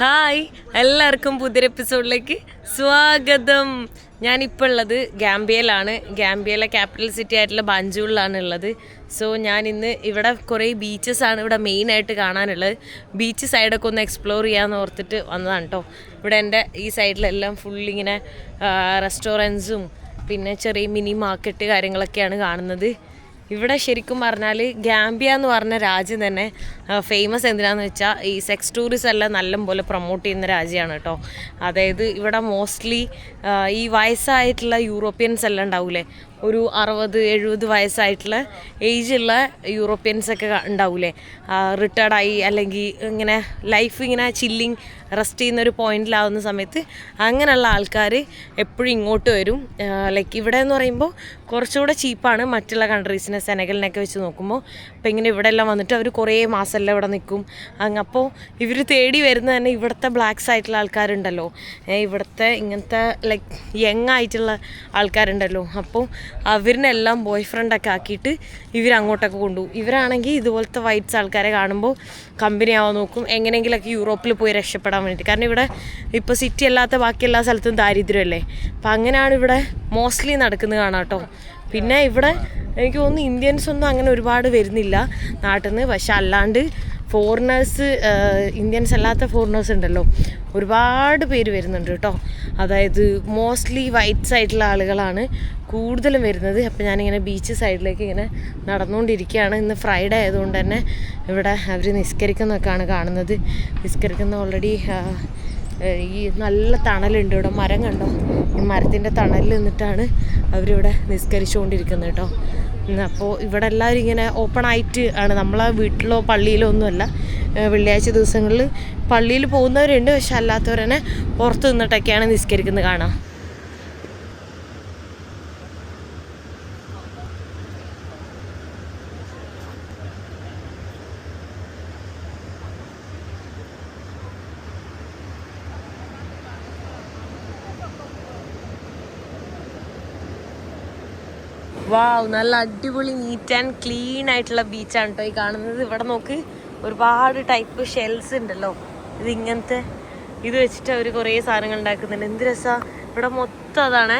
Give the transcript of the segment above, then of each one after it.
Hi എല്ലാവർക്കും പുതിയ എപ്പിസോഡിലേക്ക് സ്വാഗതം. ഞാനിപ്പോൾ ഉള്ളത് ഗാംബിയയിലാണ്. ഗാംബിയയിലെ ക്യാപിറ്റൽ സിറ്റി ആയിട്ടുള്ള ബാഞ്ചൂളിലാണ് ഉള്ളത്. സോ ഞാൻ ഇന്ന് ഇവിടെ കുറേ ബീച്ചസ് ആണ് ഇവിടെ മെയിനായിട്ട് കാണാനുള്ളത്. ബീച്ച് സൈഡൊക്കെ ഒന്ന് എക്സ്പ്ലോർ ചെയ്യാമെന്ന് ഓർത്തിട്ട് വന്നതാണ് കേട്ടോ ഇവിടെ എന്റെ ഈ സൈഡിലെല്ലാം ഫുൾ ഇങ്ങനെ റെസ്റ്റോറന്റ്സും പിന്നെ ചെറിയ മിനി മാർക്കറ്റ് കാര്യങ്ങളൊക്കെയാണ് കാണുന്നത്. ഇവിടെ ശരിക്കും പറഞ്ഞാൽ ഗാംബിയ എന്ന് പറഞ്ഞ രാജ്യം തന്നെ ഫേമസ് എന്തിനാന്ന് വെച്ചാൽ ഈ സെക്സ് ടൂറിസം എല്ലാം നല്ലപോലെ പ്രൊമോട്ട് ചെയ്യുന്ന രാജ്യമാണ് കേട്ടോ അതായത് ഇവിടെ മോസ്റ്റ്ലി ഈ വയസ്സായിട്ടുള്ള യൂറോപ്യൻസ് എല്ലാം ഉണ്ടാവൂലേ ഒരു അറുപത് എഴുപത് വയസ്സായിട്ടുള്ള ഏജുള്ള യൂറോപ്യൻസ് ഒക്കെ ഉണ്ടാവൂലേ? റിട്ടയർഡായി അല്ലെങ്കിൽ ഇങ്ങനെ ലൈഫ് ഇങ്ങനെ ചില്ലിങ് റെസ്റ്റ് ചെയ്യുന്ന ഒരു പോയിന്റിലാവുന്ന സമയത്ത് അങ്ങനെയുള്ള ആൾക്കാർ എപ്പോഴും ഇങ്ങോട്ട് വരും. ലൈക്ക് ഇവിടെ എന്ന് പറയുമ്പോൾ കുറച്ചുകൂടെ ചീപ്പാണ് മറ്റുള്ള കൺട്രീസിനെ സെനഗലിനൊക്കെ വെച്ച് നോക്കുമ്പോൾ അപ്പോൾ ഇങ്ങനെ ഇവിടെ എല്ലാം വന്നിട്ട് അവർ കുറേ മാസമെല്ലാം ഇവിടെ നിൽക്കും. അങ്ങ് അപ്പോൾ ഇവർ തേടി വരുന്ന തന്നെ ഇവിടുത്തെ ബ്ലാക്ക്സ് ആയിട്ടുള്ള ആൾക്കാരുണ്ടല്ലോ. ഇവിടുത്തെ ഇങ്ങനത്തെ ലൈക്ക് യങ് ആയിട്ടുള്ള ആൾക്കാരുണ്ടല്ലോ. അപ്പോൾ അവരിനെല്ലാം ബോയ് ഫ്രണ്ടൊക്കെ ആക്കിയിട്ട് ഇവരങ്ങോട്ടൊക്കെ കൊണ്ടുപോകും ഇവരാണെങ്കിൽ ഇതുപോലത്തെ വൈറ്റ്സ് ആൾക്കാരെ കാണുമ്പോൾ കമ്പനി ആവാൻ നോക്കും. എങ്ങനെയെങ്കിലൊക്കെ യൂറോപ്പിൽ പോയി രക്ഷപ്പെടാൻ വേണ്ടിയിട്ട്. കാരണം ഇവിടെ ഇപ്പോൾ സിറ്റി അല്ലാത്ത ബാക്കി എല്ലാ സ്ഥലത്തും ദാരിദ്ര്യമല്ലേ? അപ്പം അങ്ങനെയാണ് ഇവിടെ മോസ്റ്റ്ലി നടക്കുന്നത് കാണാം കേട്ടോ. പിന്നെ ഇവിടെ എനിക്ക് തോന്നുന്നു ഇന്ത്യൻസ് ഒന്നും അങ്ങനെ ഒരുപാട് വരുന്നില്ല നാട്ടിൽ നിന്ന് പക്ഷെ അല്ലാണ്ട് ഫോറിനേഴ്സ് ഇന്ത്യൻസ് അല്ലാത്ത ഫോറിനേഴ്സ് ഉണ്ടല്ലോ. ഒരുപാട് പേര് വരുന്നുണ്ട് കേട്ടോ. അതായത് മോസ്റ്റ്ലി വൈറ്റ്സ് ആയിട്ടുള്ള ആളുകളാണ് കൂടുതലും വരുന്നത്. അപ്പോൾ ഞാനിങ്ങനെ ബീച്ച് സൈഡിലേക്ക് ഇങ്ങനെ നടന്നുകൊണ്ടിരിക്കുകയാണ്. ഇന്ന് ഫ്രൈഡേ ആയതുകൊണ്ട് തന്നെ ഇവിടെ അവർ നിസ്കരിക്കുന്നൊക്കെയാണ് കാണുന്നത്. നിസ്കരിക്കുന്ന ഓൾറെഡി ഈ നല്ല തണലുണ്ട് ഇവിടെ. മരം കണ്ടോ? ഈ മരത്തിന്റെ തണലിൽ നിന്നിട്ടാണ് അവരിവിടെ നിസ്കരിച്ചുകൊണ്ടിരിക്കുന്നത് കേട്ടോ. അപ്പോൾ ഇവിടെ എല്ലാവരും ഇങ്ങനെ ഓപ്പൺ ആയിട്ട് ആണ്. നമ്മളെ വീട്ടിലോ പള്ളിയിലോ ഒന്നുമല്ല. വെള്ളിയാഴ്ച ദിവസങ്ങളിൽ പള്ളിയിൽ പോകുന്നവരുണ്ട്. പക്ഷെ അല്ലാത്തവർ തന്നെ പുറത്ത് നിന്നിട്ടൊക്കെയാണ് നിസ്കരിക്കുന്നത് കാണാം. വാവ് നല്ല അടിപൊളി നീറ്റ് ആൻഡ് ക്ലീൻ ആയിട്ടുള്ള ബീച്ചാണ് കേട്ടോ ഈ കാണുന്നത്. ഇവിടെ നോക്ക് ഒരുപാട് ടൈപ്പ് ഷെൽസ് ഉണ്ടല്ലോ. ഇത് ഇങ്ങനത്തെ ഇത് വെച്ചിട്ട് അവർ കുറേ സാധനങ്ങൾ ഉണ്ടാക്കുന്നുണ്ട്. എന്ത് രസാ? ഇവിടെ മൊത്തം അതാണേ.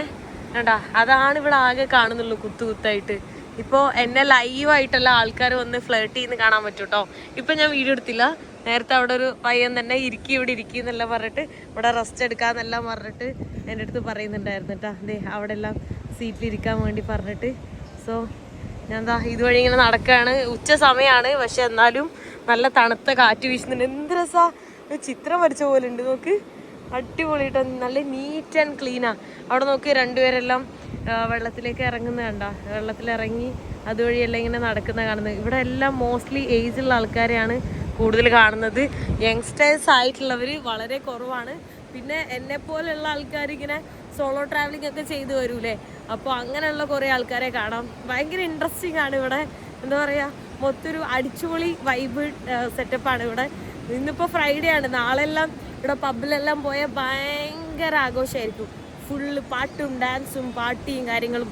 കണ്ടാ? അതാണ് ഇവിടെ ആകെ കാണുന്നുള്ളൂ കുത്തു കുത്തായിട്ട്. ഇപ്പോൾ എന്നെ ലൈവായിട്ടുള്ള ആൾക്കാർ വന്ന് ഫ്ലേർട്ട് ചെയ്യുന്ന കാണാൻ പറ്റും കേട്ടോ ഇപ്പം ഞാൻ വീഡിയോ എടുത്തില്ല. നേരത്തെ അവിടെ ഒരു പയ്യൻ തന്നെ ഇരിക്കി ഇവിടെ ഇരിക്കി എന്നെല്ലാം പറഞ്ഞിട്ട് ഇവിടെ റെസ്റ്റ് എടുക്കാന്നെല്ലാം പറഞ്ഞിട്ട് എന്റെ അടുത്ത് പറയുന്നുണ്ടായിരുന്നു കേട്ടോ അതെ അവിടെ എല്ലാം സീറ്റിലിരിക്കാൻ വേണ്ടി പറഞ്ഞിട്ട്. സോ ഞാൻ എന്താ ഇതുവഴി ഇങ്ങനെ നടക്കുകയാണ് ഉച്ച സമയമാണ് പക്ഷെ എന്നാലും നല്ല തണുത്ത കാറ്റ് വീശുന്നുണ്ട്. എന്ത് രസാ. ചിത്രം വരച്ച പോലെ ഉണ്ട് നോക്ക്. അടിപൊളിയിട്ട് നല്ല നീറ്റ് ആൻഡ് ക്ലീനാ അവിടെ നോക്ക് രണ്ടുപേരെല്ലാം വെള്ളത്തിലേക്ക് ഇറങ്ങുന്ന കണ്ട. വെള്ളത്തിലിറങ്ങി അതുവഴിയെല്ലാം ഇങ്ങനെ നടക്കുന്ന കാണുന്നത്. ഇവിടെ എല്ലാം മോസ്റ്റ്ലി ഏജ് ഉള്ള ആൾക്കാരെയാണ് കൂടുതൽ കാണുന്നത്. യങ്സ്റ്റേഴ്സ് ആയിട്ടുള്ളവർ വളരെ കുറവാണ്. പിന്നെ എന്നെ പോലെയുള്ള ആൾക്കാർ ഇങ്ങനെ സോളോ ട്രാവലിംഗ് ഒക്കെ ചെയ്തു വരൂലേ? അപ്പോൾ അങ്ങനെയുള്ള കുറേ ആൾക്കാരെ കാണാം. ഭയങ്കര ഇൻട്രസ്റ്റിംഗ് ആണ് ഇവിടെ. എന്താ പറയുക മൊത്തൊരു അടിച്ചുപൊളി വൈബ് സെറ്റപ്പാണ് ഇവിടെ. ഇന്നിപ്പോൾ ഫ്രൈഡേ ആണ്. നാളെല്ലാം ഇവിടെ പബ്ബിലെല്ലാം പോയാൽ ഭയങ്കര ആഘോഷമായിരിക്കും ഫുള്ള് പാട്ടും ഡാൻസും പാട്ടിയും കാര്യങ്ങളും.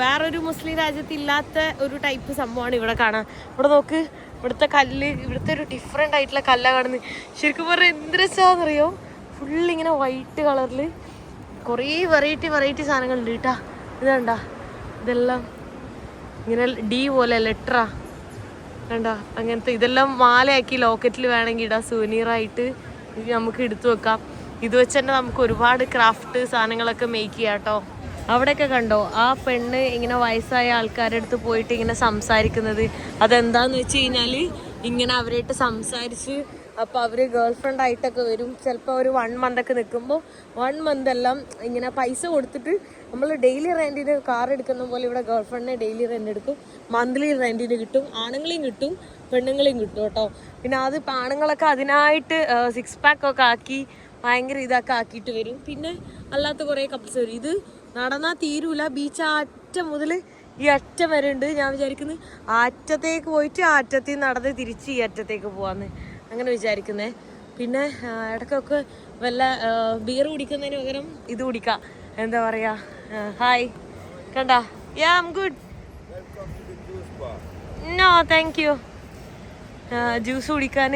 വേറൊരു മുസ്ലിം രാജ്യത്ത് ഇല്ലാത്ത ഒരു ടൈപ്പ് സംഭവമാണ് ഇവിടെ കാണാൻ. ഇവിടെ നോക്ക് ഇവിടുത്തെ കല്ല് ഇവിടുത്തെ ഒരു ഡിഫറെന്റ് ആയിട്ടുള്ള കല്ലാണ് കാണുന്നത്. ശരിക്കും പറഞ്ഞാൽ എന്ത് രസമാണെന്നറിയോ ഫുള്ളിങ്ങനെ വൈറ്റ് കളറിൽ കുറേ വെറൈറ്റി വെറൈറ്റി സാധനങ്ങളുണ്ട് കേട്ടാ. ഇതണ്ട ഇതെല്ലാം ഇങ്ങനെ ഡി പോലെ ലെറ്ററാ കണ്ട? അങ്ങനത്തെ ഇതെല്ലാം മാലയാക്കി ലോക്കറ്റിൽ വേണമെങ്കിൽ ഇടാം. സുവനീറായിട്ട് നമുക്ക് എടുത്തു വെക്കാം. ഇത് വെച്ച് തന്നെ നമുക്ക് ഒരുപാട് ക്രാഫ്റ്റ് സാധനങ്ങളൊക്കെ മേക്ക് ചെയ്യാം കേട്ടോ. അവിടെയൊക്കെ കണ്ടോ? ആ പെണ്ണ് ഇങ്ങനെ വയസ്സായ ആൾക്കാരുടെ അടുത്ത് പോയിട്ട് ഇങ്ങനെ സംസാരിക്കുന്നത്. അതെന്താന്ന് വെച്ച് കഴിഞ്ഞാൽ ഇങ്ങനെ അവരായിട്ട് സംസാരിച്ച് അപ്പോൾ അവർ ഗേൾ ഫ്രണ്ട് ആയിട്ടൊക്കെ വരും. ചിലപ്പോൾ ഒരു വൺ മന്ത് ഒക്കെ നിൽക്കുമ്പോൾ വൺ മന്ത് എല്ലാം ഇങ്ങനെ പൈസ കൊടുത്തിട്ട് നമ്മൾ ഡെയിലി റെന്റിന് കാർ എടുക്കുന്ന പോലെ ഇവിടെ ഗേൾ ഫ്രണ്ടിനെ ഡെയിലി റെന്റ് എടുക്കും. മന്ത്ലി റെന്റിന് കിട്ടും. ആണുങ്ങളെയും കിട്ടും പെണ്ണുങ്ങളെയും കിട്ടും കേട്ടോ. പിന്നെ അത് ആണുങ്ങളൊക്കെ അതിനായിട്ട് സിക്സ് പാക്ക് ഒക്കെ ആക്കി ഭയങ്കര ഇതൊക്കെ ആക്കിയിട്ട് വരും. പിന്നെ അല്ലാത്ത കുറേ കപ്പിൾസ് വരും. ഇത് നടന്നാൽ തീരൂല. ബീച്ച് ആ അറ്റം മുതൽ ഈ അറ്റം വരെ ഉണ്ട് ഞാൻ വിചാരിക്കുന്നത് ആ അറ്റത്തേക്ക് പോയിട്ട് ആ അറ്റത്തിൽ നടന്ന് തിരിച്ച് ഈ അറ്റത്തേക്ക് പോവാന്ന്. അങ്ങനെ വിചാരിക്കുന്നേ. പിന്നെ ഇടയ്ക്കൊക്കെ വല്ല ബിയർ കുടിക്കുന്നതിന് പകരം ഇത് കുടിക്കാം. എന്താ പറയാ? ഹായ് കണ്ടാ? Yeah good no thank you juice കുടിക്കാൻ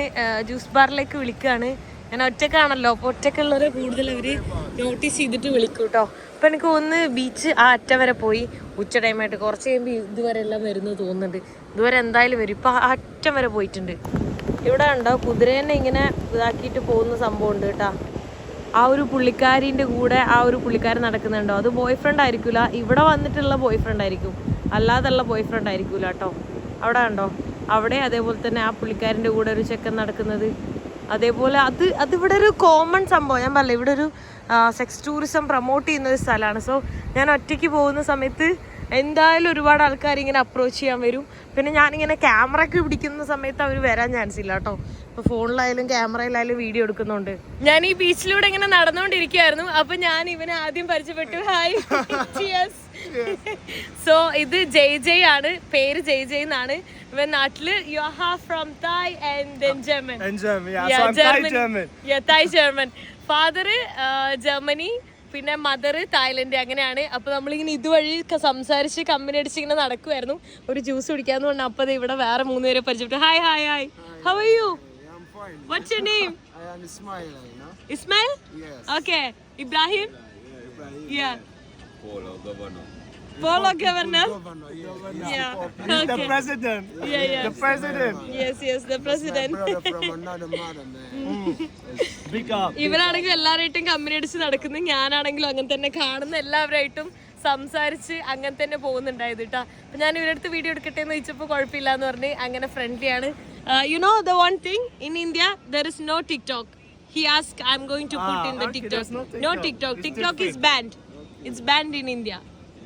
ജ്യൂസ് ബാറിലേക്ക് വിളിക്കുകയാണ് ഞാൻ ഒറ്റക്കാണല്ലോ അപ്പൊ ഒറ്റക്കുള്ളവരെ കൂടുതൽ അവർ നോട്ടീസ് ചെയ്തിട്ട് വിളിക്കും കേട്ടോ അപ്പൊ എനിക്ക് ഒന്ന് ബീച്ച് ആ അറ്റ വരെ പോയി. ഉച്ച ടൈമായിട്ട് കുറച്ച് കഴിയുമ്പോൾ ഇതുവരെ എല്ലാം വരുന്നു തോന്നുന്നുണ്ട്. ഇതുവരെ എന്തായാലും വരും. ഇപ്പൊ ആ അറ്റം വരെ പോയിട്ടുണ്ട്. ഇവിടെ ഉണ്ടോ കുതിരേനെ ഇങ്ങനെ ഇതാക്കിയിട്ട് പോകുന്ന സംഭവം ഉണ്ട് കേട്ടാ. ആ ഒരു പുള്ളിക്കാരിന്റെ കൂടെ ആ ഒരു പുള്ളിക്കാരൻ നടക്കുന്നുണ്ടോ? അത് ബോയ് ഫ്രണ്ട് ആയിരിക്കൂല. ഇവിടെ വന്നിട്ടുള്ള ബോയ് ഫ്രണ്ട് ആയിരിക്കും. അല്ലാതുള്ള ബോയ് ഫ്രണ്ട് ആയിരിക്കൂല കേട്ടോ. അവിടെ ഉണ്ടോ അവിടെ അതേപോലെ തന്നെ ആ പുള്ളിക്കാരന്റെ കൂടെ ഒരു ചെക്കൻ നടക്കുന്നത്. അതേപോലെ അത് അതിവിടെ ഒരു കോമൺ സംഭവം. ഞാൻ പറഞ്ഞില്ല ഇവിടെ ഒരു സെക്സ് ടൂറിസം പ്രൊമോട്ട് ചെയ്യുന്ന ഒരു സ്ഥലമാണ്. സോ ഞാൻ ഒറ്റയ്ക്ക് പോകുന്ന സമയത്ത് എന്തായാലും ഒരുപാട് ആൾക്കാർ ഇങ്ങനെ അപ്രോച്ച് ചെയ്യാൻ വരും. പിന്നെ ഞാനിങ്ങനെ ക്യാമറ ഒക്കെ പിടിക്കുന്ന സമയത്ത് അവർ വരാൻ ചാൻസ് ഇല്ല കേട്ടോ ഇപ്പൊ ഫോണിലായാലും ക്യാമറയിലായാലും വീഡിയോ എടുക്കുന്നുണ്ട്. ഞാൻ ഈ ബീച്ചിലൂടെ ഇങ്ങനെ നടന്നുകൊണ്ടിരിക്കുകയായിരുന്നു അപ്പൊ ഞാൻ ഇവനെ ആദ്യം പരിചയപ്പെട്ടു. ഹായ് സോ ഇത് ജയ് ജയ് ആണ്. പേര് ജയ് ജയ് എന്നാണ്. ഇവൻ നാട്ടിൽ you are half from Thai and German German Thai German. Father Germany പിന്നെ മദർ തായ്ലൻഡ് അങ്ങനെയാണ്. അപ്പോൾ നമ്മളിങ്ങനെ ഇതുവഴി സംസാരിച്ച് കമ്പനി അടിച്ച് ഇങ്ങനെ നടക്കുമായിരുന്നു ഒരു ജ്യൂസ് കുടിക്കാന്ന് പറഞ്ഞാൽ അപ്പോൾ ദേ ഇവിടെ വേറെ മൂന്ന് പേരെ പരിചയപ്പെട്ടു hi hi hi how are you. What's your name. Ismail. Okay Ibrahim yeah Polo governor. Polo governor Governor, yeah. He's okay. the president. Yeah, yeah. The president. Yes, yes, the president. Brother from another mother, man. Big up. ഇവരാണെങ്കിലും എല്ലാവരായിട്ടും company അടിച്ച് നടക്കുന്നു ഞാനാണെങ്കിലും അങ്ങനെ തന്നെ കാണുന്ന എല്ലാവരായിട്ടും സംസാരിച്ച് അങ്ങനെ തന്നെ പോകുന്നുണ്ടായത് കേട്ടോ അപ്പൊ ഞാൻ ഇവരടുത്ത് വീഡിയോ എടുക്കട്ടെ എന്ന് ചോദിച്ചപ്പോൾ കുഴപ്പമില്ല എന്ന് പറഞ്ഞ് അങ്ങനെ ഫ്രണ്ട്ലി ആണ് you know the one thing in India there is no TikTok he ask I'm going to put in the TikTok no TikTok. TikTok TikTok is banned it's banned in India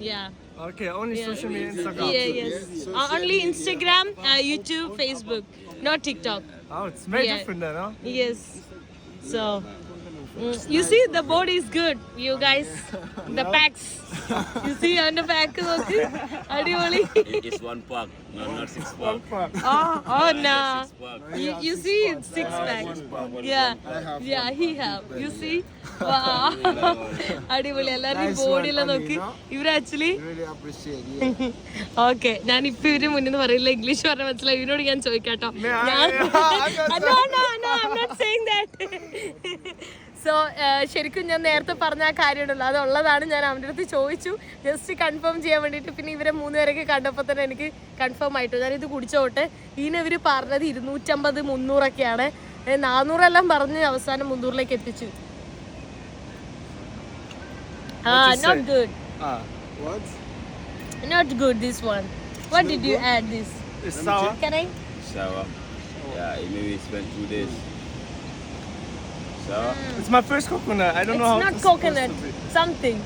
yeah Okay, only social media, Instagram. Yeah, yes. Uh, only Instagram, uh, YouTube, Facebook, no TikTok. Oh, it's very Yeah. different then, huh? Yes. So, mm, you see, the board is good. You guys, the packs. You see, on the pack, നോക്ക്. അടിപൊളി. It is one pack, no, not six pack. Oh, oh no. Pack. You, you see, it's six pack. Yeah, yeah, he have. You see? Wow. അടിപൊളി എല്ലാവരും ബോഡിയെല്ലാം നോക്കി ഇവർ actually Really appreciate it. Okay ഞാൻ ഇപ്പൊ ഇവർ മുന്നിൽ നിന്ന് പറയില്ല ഇംഗ്ലീഷ് പറഞ്ഞ മനസ്സിലായി ഇവരോട് ഞാൻ ചോദിക്കാട്ടോ സോ ശരിക്കും ഞാൻ നേരത്തെ പറഞ്ഞ ആ കാര്യമുണ്ടല്ലോ അതുള്ളതാണ് ഞാൻ അവന്റെ അടുത്ത് ചോദിച്ചു ജസ്റ്റ് കൺഫേം ചെയ്യാൻ വേണ്ടിയിട്ട് പിന്നെ ഇവരെ മൂന്ന് മൂന്നുപേരൊക്കെ കണ്ടപ്പോൾ തന്നെ എനിക്ക് കൺഫേം ആയിട്ടു ഞാൻ ഇത് കുടിച്ചോട്ടെ ഇനി ഇവർ പറഞ്ഞത് ഇരുന്നൂറ്റമ്പത് മുന്നൂറൊക്കെയാണ് നാനൂറെല്ലാം പറഞ്ഞ് അവസാനം മുന്നൂറിലേക്ക് എത്തിച്ചു ആ not good Ah, What? Not good this one. What did you add this? it's sour. Can I? Shower. Yeah, it maybe spent two days. Shower. It's my first coconut. I don't It's know how not it's supposed coconut. to be. Something.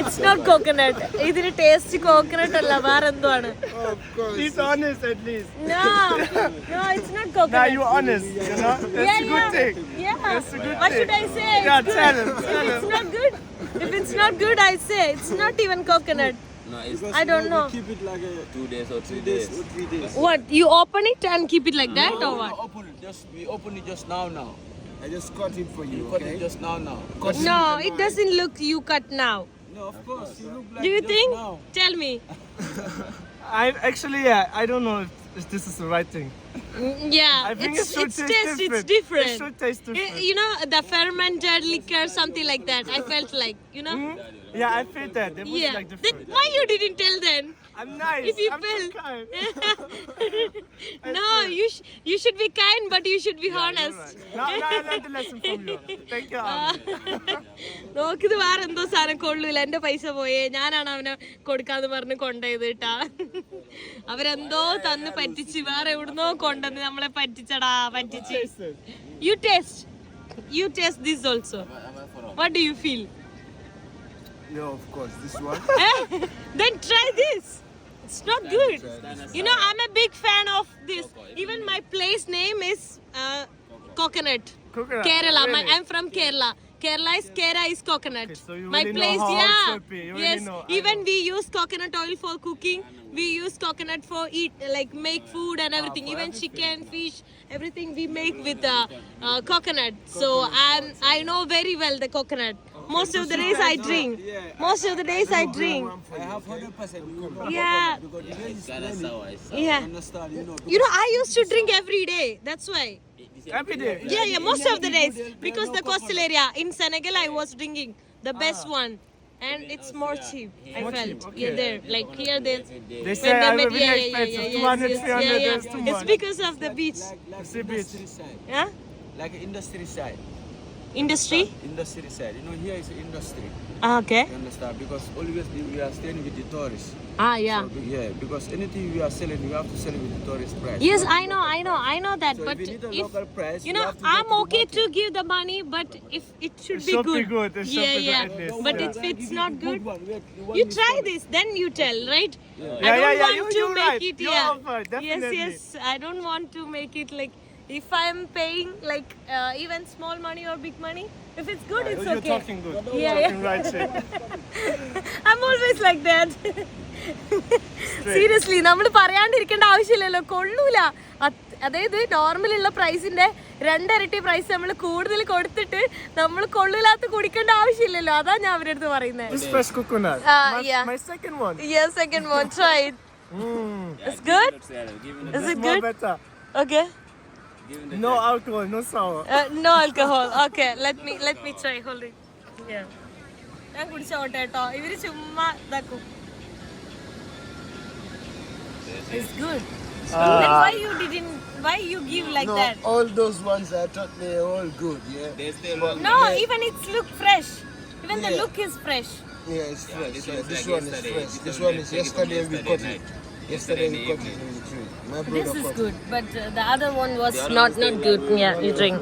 it's not coconut. ഇതിന് taste coconut അല്ല വേറെ എന്തോ ആണ് Of course. He's honest at least. No, no, it's not Now coconut. you're honest, you know? That's yeah, a good yeah. thing. Yeah. That's a good what thing. should I say? Yeah, It's tell good. him, tell If it's him. not good, if it's not good, I say it's not even coconut. No, it's I don't know. Keep it like a two days or three days days. or three days. What? You open it and keep it like that or what? Open it. Just we open it just now. Now. I just cut it for you, Cut okay? it just now. Now. No, it doesn't look you cut now. No, of course. You look like Do you just think? now. Tell me. I actually, yeah, I don't know if, if this is the right thing. Mm, Yeah, I think it's, it should it's taste taste, different. it's different. It should taste Y- different. You know, the fermented liquor, something like that. I felt like, you know? Yeah, I felt that. They put Yeah. like Then why you didn't tell then? I'm nice. If you I'm feel. so kind. no, you sh- you should be kind, but you should be yeah, honest. right. Now, now I learned the lesson from you. Thank you. നോക്കിത് വേറെ എന്തോ സാധനം കൊള്ളൂല എന്റെ പൈസ പോയേ ഞാനാണ് അവനെ കൊടുക്കാന്ന് പറഞ്ഞ് കൊണ്ടുപോയത് കേട്ടാ അവരെന്തോ തന്ന് പറ്റിച്ച് വേറെ എവിടുന്നോ കൊണ്ടുവന്ന് നമ്മളെ പറ്റിച്ചടാ പറ്റിച്ച് you taste you taste this also what do you feel No, of course. This one. then try this. It's not good. You know, I'm a big fan of this. Even my place name is uh, Coconut. Coconut, Kerala. My. I'm from Kerala. Kerala is Kera is coconut. Okay, so you my really know place, how yeah. should be. You really yes. know. I Even we use coconut oil for cooking. We use coconut for eat, like make food and everything. Even chicken, fish, everything we make with uh, uh, coconut. So I'm, I know very well the coconut. Most of the days I drink. Most of the days I drink. I have hundred percent. Yeah. Because the way It's kind of sour. It's sour. Yeah. you know. I used to drink every day. That's why. This Every day. Yeah, yeah, most of the days because the coastal area in Senegal I was drinking the best ah. one. And it's more cheap. I felt. Yeah, there. Like here, they. They say when they I met- will be yeah, yeah, yeah, expensive. yeah, 200, yes, yeah, yeah. It's because of the beach. Like See beach. industry side. Yeah. Like industry side. Industry. Industry side. You know, here is industry. Ah, okay. You understand? Because always we we are staying with the tourists. Ah, yeah. So, yeah, because anything we are selling, we have to sell it with the tourist price. Yes, I know, I know, I know that. So but if you need a if local price, you you know, have to I'm okay to give the money, but if it should It be should be good. good, it yeah, good yeah. But yeah. if it's not good, you want you me try this, then you tell, right? I Yeah, don't yeah, yeah, want you- to you're make right. it. You're yeah. over, yes, yes. I don't want to make it like if I'm paying like uh, even small money or big money. If it's good, yeah, it's You're okay. You're talking good. Yeah, yeah. Right. I'm always like that. Seriously നമ്മൾ പറയാണ്ടിരിക്കേണ്ട ആവശ്യമില്ലല്ലോ. കൊള്ളൂല. അതായത് നോർമലുള്ള പ്രൈസിന്റെ രണ്ടരട്ടി price നമ്മൾ കൂടുതൽ കൊടുത്തിട്ട് നമ്മൾ കൊള്ളില്ലാത്ത കുടിക്കേണ്ട ആവശ്യമില്ലല്ലോ. അതാ ഞാൻ അവരുടെ അടുത്ത് പറയുന്നത് This No alcohol, no sour. Uh, no alcohol. Okay, let me let me try. Hold it. Yeah. ഞാൻ കുടിച്ചോട്ടെ കേട്ടോ ഇവര് ചുമ്മാ ഇതാക്കും It's good. Then why you didn't? Why you give like no, that? all those ones I thought they're all good, yeah? They still look No, even it's look fresh. Even the Yeah. look is fresh. Yeah, it's fresh. this yeah, one's this like one is yesterday. fresh. This This one one we is take it from yesterday we yesterday got night. it. Yesterday we cooked it in the tree. My This brother is caught good, but uh, the other one was not not good. Yeah, you drink.